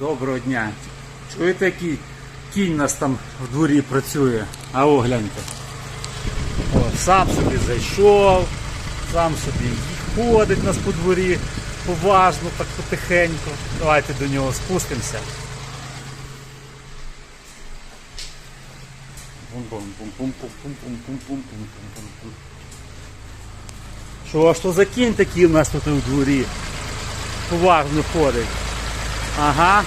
Доброго дня. Чуєте, який кінь у нас там в дворі працює. А о, гляньте. О, Сам собі зайшов, сам собі ходить нас по дворі поважно, так потихеньку. Давайте до нього спустимося. Що, а що за кінь такий у нас тут у дворі? Поважно ходить. Ага.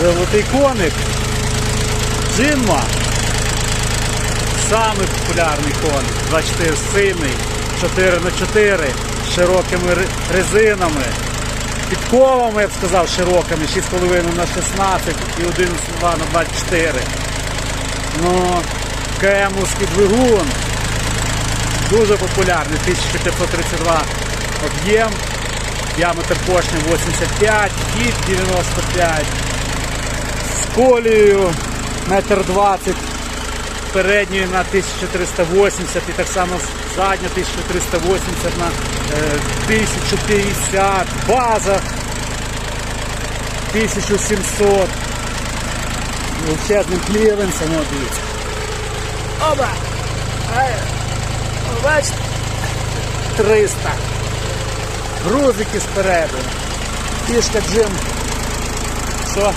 Золотий коник. Джинма. Самий популярний коник. 24 сильний, 4 на 4 з широкими резинами. Підковами, я б сказав, широкими, 6,5 на 16 і 1,2 на 24. Ну, кемовський двигун. Дуже популярний, 1532 об'єм, діаметр поршня 85, хід 95, з колією метр 20, передньою на 1380 і так само задня 1380 на е, 1050, база 1700. Величезним кліренсом, от дивіться. Оба! Бачите? 300. Грузики спереду. Фішка джим. Що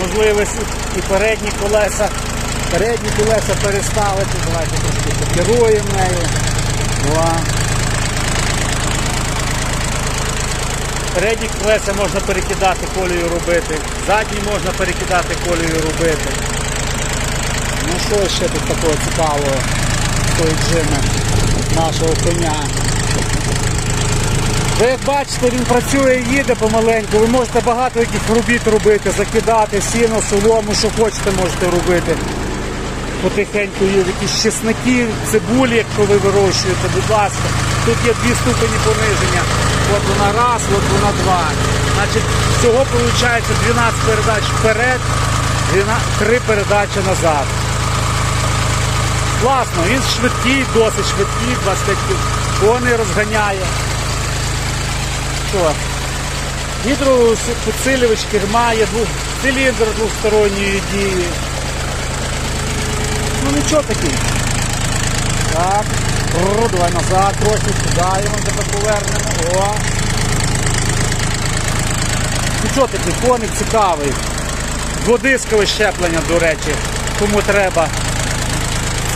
можливість і передні колеса. Передні колеса переставити. Давайте трошки покеруємо нею. Два. Передні колеса можна перекидати колію робити. Задні можна перекидати колію робити. Ну що ще тут такого цікавого з тої джими нашого коня? Ви як бачите, він працює і їде помаленьку. Ви можете багато яких робіт робити, закидати сіно, солому, що хочете, можете робити. Потихеньку є якісь чесноки, цибулі, якщо ви вирощуєте, будь ласка. Тут є дві ступені пониження. От вона раз, от вона два. Значить, всього виходить 12 передач вперед, 3 передачі назад. Класно, він швидкий, досить швидкий, 25 коней розганяє. Що? Гідропідсилювач керма є двох, циліндр двосторонньої дії. Ну нічого такий. Так. Бррр, давай назад трохи, сідаємо, тепер повернемо. О. Нічого такий, коник цікавий. Дводискове щеплення, до речі, кому треба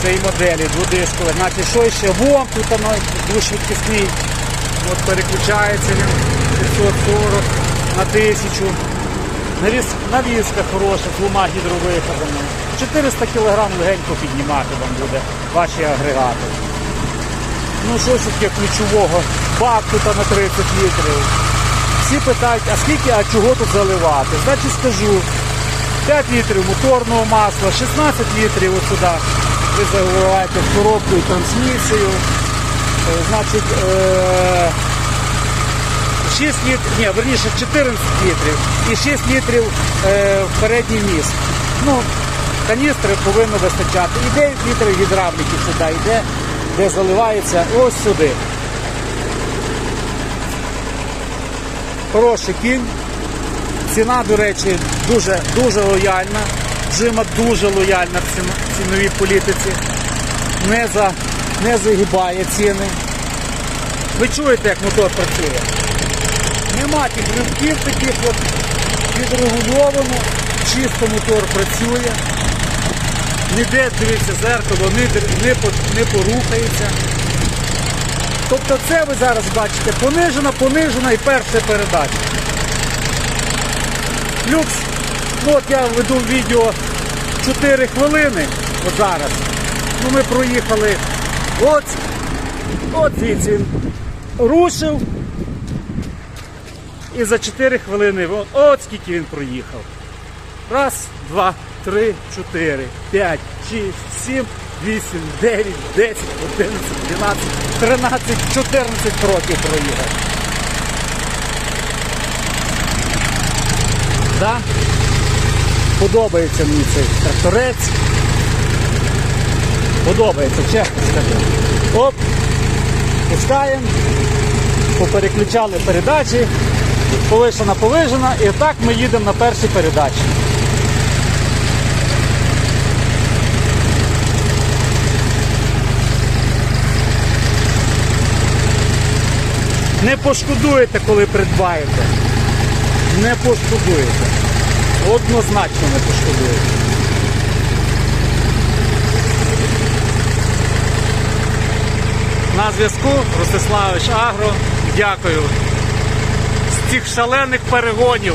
цієї моделі, дводискове. Значить, що ще? Вон тут воно двошвидкісний. От переключається він 540 на 1000. Навіс, навіска хороша, з двома гідровиходами. 400 кг легенько піднімати вам буде ваші агрегати. Ну що ж таке ключового? Бак тут на 30 літрів. Всі питають, а скільки, а чого тут заливати? Значить скажу, 5 літрів моторного масла, 16 літрів от сюди ви заливаєте коробку і трансмісію. Е, Значить, е, 6 літрів, ні, верніше 14 літрів і 6 літрів е, в передній міст. Ну, каністри повинно вистачати. І 9 літрів гідравліки сюди йде, де заливається ось сюди. Хороший кінь. Ціна, до речі, дуже, дуже лояльна. Джима дуже лояльна в ціновій політиці. Не, за, не загибає ціни. Ви чуєте, як мотор працює? Нема тих ривків таких от відрегульовано, чисто мотор працює. Ніде, дивіться, зеркало, не, не, порухається. Тобто це ви зараз бачите понижена, понижена і перша передача. Люкс, от я веду відео 4 хвилини, от зараз. Ну ми проїхали от, от звідси він рушив. І за 4 хвилини от, скільки він проїхав. Раз, два, три, чотири, п'ять, шість, сім, вісім, дев'ять, десять, одинадцять, дванадцять, тринадцять, чотирнадцять років проїхав. Да? Подобається мені цей тракторець. Подобається, чесно скажу. Оп, пускаємо, попереключали передачі. Повишена, повижена. І так ми їдемо на першій передачі. Не пошкодуєте, коли придбаєте. Не пошкодуєте. Однозначно не пошкодуєте. Зв'язку Ростиславич Агро. Дякую. З цих шалених перегонів